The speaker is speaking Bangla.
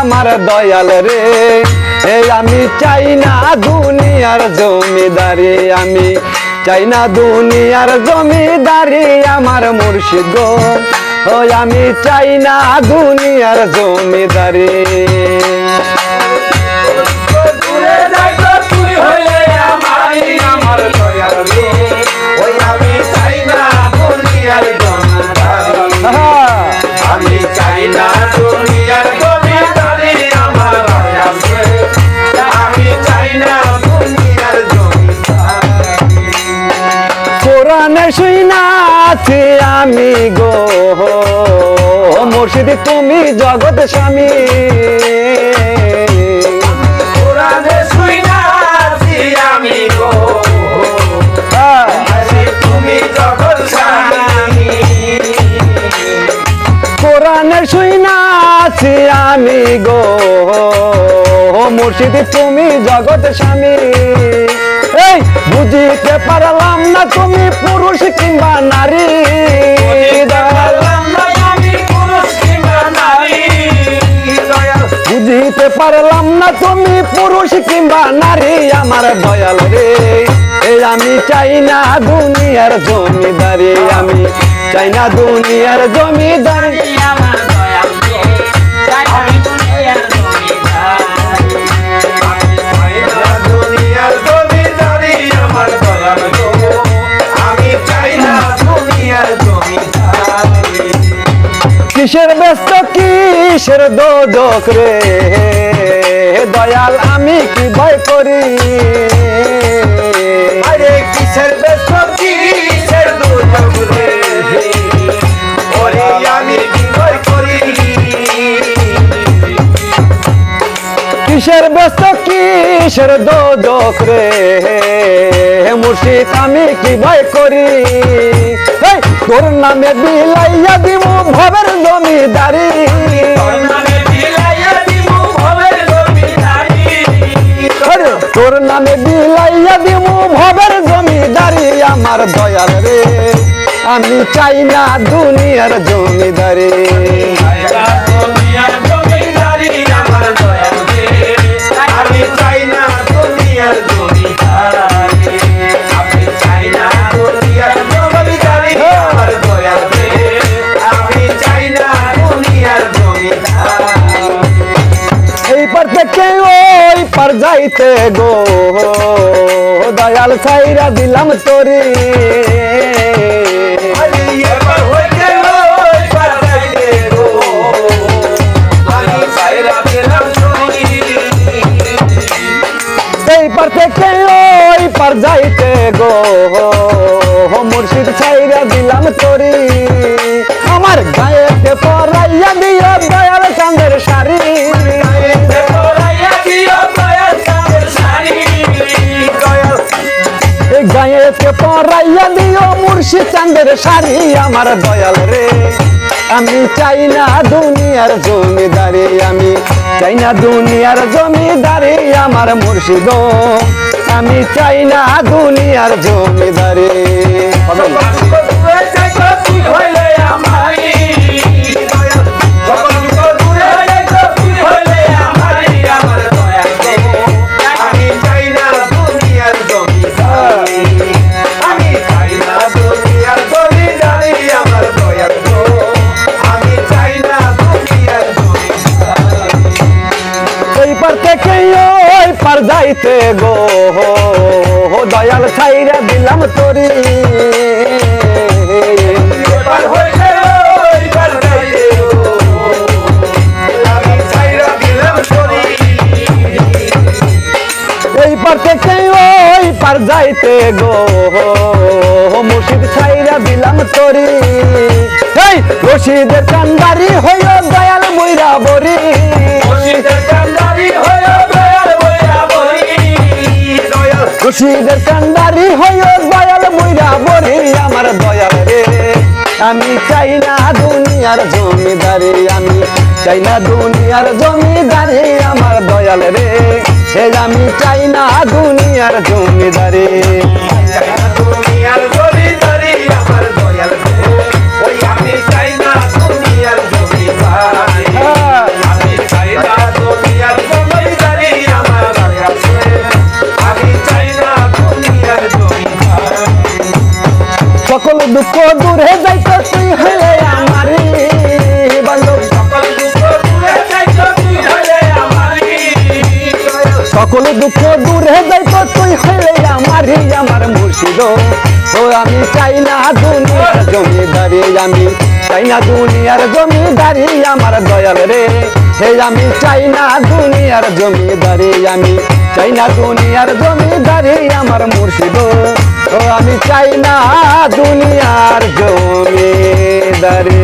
আমার দয়াল রে। এই আমি চাই না দুনিয়ার জমিদারি, আমি চাই না দুনিয়ার জমিদারি, আমার মুর্শিদ। ওই আমি চাই না দুনিয়ার জমিদারি। শুইনাছি আমি গো। মুর্শিদ তুমি জগৎ স্বামী। আছি আমি গো। গো। মুর্শিদ তুমি জগৎ স্বামী। এই বুঝিতে পারলাম না তুমি পুরুষ কিংবা পারলাম না তুমি পুরুষ কিংবা নারী, আমার দয়াল রে। এই আমি চাই না দুনিয়ার জমিদারি, আমি চাই না দুনিয়ার জমিদারি। কিসের ব্যস্ত কিসের দোজক রে। দয়াল আমি কি ভয় করি? আরে কিসের ব্যস্ত কিসের দুর্যোগ রে? ওরে আমি কি ভয় করি? কিসের ব্যস্ত কিসের দোজক রে? মুর্শিদ আমি কি ভয় করি? তোর নামে বিলাইয়া দিব ভবের আমার দয়াল রে। আমি চাই না দুনিয়ার জমিদারি। পার যাইতে গো। দয়াল সাইরা দিলাম তোরে। পার থেকে ওই পার যাইতে গো। মুর্শিদ সাইরা দিলাম তোরে। গায়েতে পরাইয়া দিও মুর্শি চাঁদের শাড়ি আমার দয়াল রে। আমি চাই না দুনিয়ার জমিদারি, আমি চাই না দুনিয়ার জমিদারি আমার মুর্শিদ। আমি চাই না দুনিয়ার জমিদারি। আমি যাইতে গো দয়াল ছাইরা দিলাম তোরি এবার যাইতে গো। আমি চাইরা দিলাম সরি। এই পার থেকে ওই পার যাইতে গো মুর্শিদ ছাইরা দিলাম তোরি এই রশিদের কান্দারি হইল দয়াল মইরা বরি রশিদের কান্দারি হইল দয়াল মুইরা বরে আমার দয়াল রে। আমি চাই না দুনিয়ার জমিদারি, আমি চাই না দুনিয়ার জমিদারি আমার দয়াল রে। হে আমি চাই না দুনিয়ার জমিদারি। মুর্শিদ ও, আমি চাই না দুনিয়ার জমিদারি, আমি চাই না দুনিয়ার জমিদারি, আমার দয়াল রে। হে, আমি চাই না দুনিয়ার জমিদারি, আমি চাই না দুনিয়ার জমিদারি, আমার মুর্শিদ। ও, আমি চাই না দুনিয়ার জমিদারি।